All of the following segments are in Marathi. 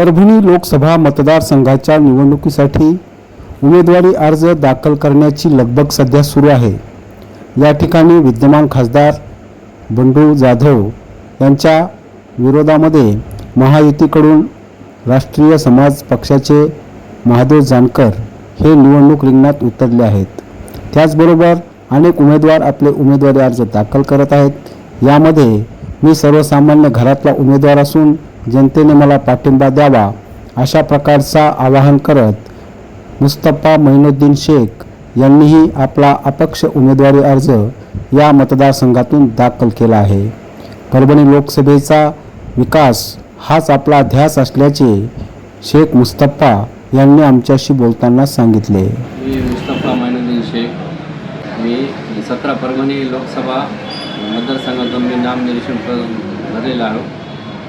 परभणी लोकसभा मतदारसंघाच्या निवडणुकीसाठी उमेदवारी अर्ज दाखल करण्याची लगबग सध्या सुरू आहे. या ठिकाणी विद्यमान खासदार बंडू जाधव यांच्या विरोधामध्ये महायुतीकडून राष्ट्रीय समाज पक्षाचे महादेव जानकर हे निवडणूक रिंगणात उतरले आहेत. त्याचबरोबर अनेक उमेदवार आपले उमेदवारी अर्ज दाखल करत आहेत. यामध्ये मी सर्वसामान्य घरातला उमेदवार असून जनतेने मला पाठिंबा द्यावा अशा प्रकारचा आवाहन करत मुस्तफा मैनुद्दीन शेख यांनीही आपला अपक्ष उमेदवारी अर्ज या मतदारसंघातून दाखल केला आहे. परभणी लोकसभेचा विकास हाच आपला ध्यास असल्याचे शेख मुस्तफा यांनी आमच्याशी बोलताना सांगितले. मी मुस्तफा मैनुद्दीन शेख. मी सतरा परभणी लोकसभा मतदारसंघातून मी नामनिर्देशन क- भरलेलं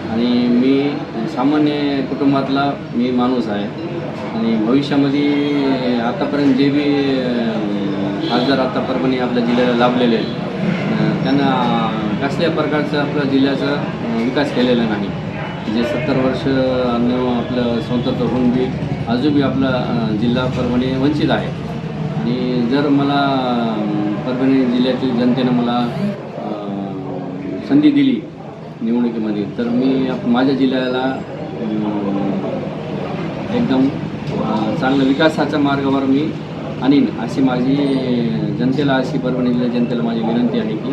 आणि मी सामान्य कुटुंबातला मी माणूस आहे. आणि भविष्यामध्ये आतापर्यंत जे बी खासदार आता परभणी आपल्या जिल्ह्याला लाभलेले आहेत त्यांना कसल्या प्रकारचं आपल्या जिल्ह्याचा विकास केलेला नाही. जे सत्तर वर्ष अन्न आपलं स्वतंत्र होऊन बी अजूनबी आपला जिल्हा परभणी वंचित आहे. आणि जर मला परभणी जिल्ह्यातील जनतेनं मला संधी दिली निवडणुकीमध्ये. तर मी माझ्या जिल्ह्याला एकदम चांगला चांगलं विकासाच्या मार्गावर मी आणीन अशी माझी जनतेला अशी परभणी जिल्ह्या जनतेला माझी विनंती आहे की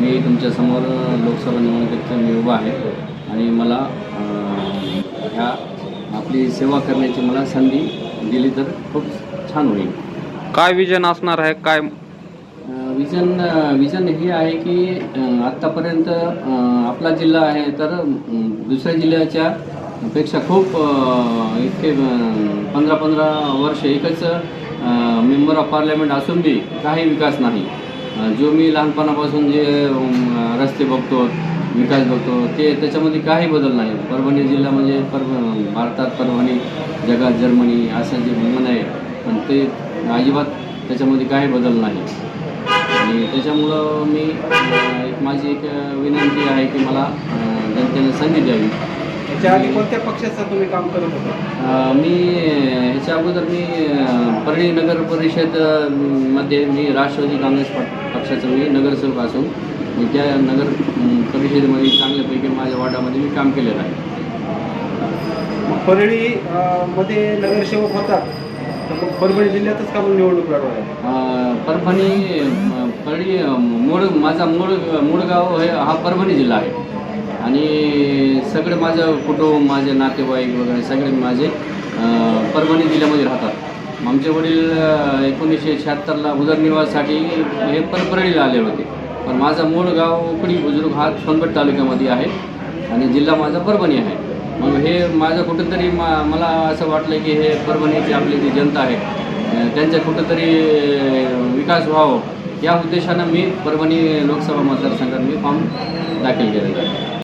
मी तुमच्यासमोर लोकसभा निवडणुकीत मी उभा आहे आणि मला ह्या आपली सेवा करण्याची मला संधी दिली तर खूप छान होईल. काय विजन असणार आहे? काय विजन विजन हे आहे की आत्तापर्यंत आपला जिल्हा आहे तर दुसऱ्या जिल्ह्याच्या पेक्षा खूप इतके पंधरा पंधरा वर्ष एकच मेंबर ऑफ पार्लमेंट असून बी काही विकास नाही. जो मी लहानपणापासून जे रस्ते बघतो विकास बघतो ते त्याच्यामध्ये काही बदल नाही. परभणी जिल्हा म्हणजे परभ भारतात परभणी जगात जर्मनी असं जे म्हणणं आहे पण ते अजिबात त्याच्यामध्ये काही बदल नाही. आणि त्याच्यामुळं मी एक माझी एक विनंती आहे की मला जनतेने संधी द्यावी. याच्या आधी कोणत्या पक्षाचं तुम्ही काम करत होता? मी ह्याच्या अगोदर मी परळी नगर परिषदमध्ये मी राष्ट्रवादी काँग्रेस पक्ष- पक्षाचं मी नगरसेवक असून त्या नगर परिषदेमध्ये चांगल्यापैकी माझ्या वार्डामध्ये मी काम केलेलं आहे. मग परळी मध्ये नगरसेवक होतात. तर मग परभणी जिल्ह्यातच का मग निवडणूक लढवायला परभणी परळी मूळ माझा मूळ मूळ गाव हे हा परभणी जिल्हा आहे. आणि सगळे माझं कुटुंब माझे नातेवाईक वगैरे सगळे माझे अं, परभणी जिल्ह्यामध्ये राहतात. आमचे वडील अं, एकोणीसशे शहात्तरला उदरनिर्वाहासाठी हे पर परळीला आले होते. पण माझा मूळ गाव उकडी बुजुर्ग हा सोनपेठ तालुक्यामध्ये आहे. आणि जिल्हा माझा परभणी आहे. मग हे माझं कुठंतरी मा मला असं वाटलं की हे परभणीची आपली जी जनता आहे त्यांचा कुठंतरी विकास व्हावं. या उद्देशानं मी परभणी लोकसभा मतदारसंघात मी फॉर्म दाखल केलेला आहे.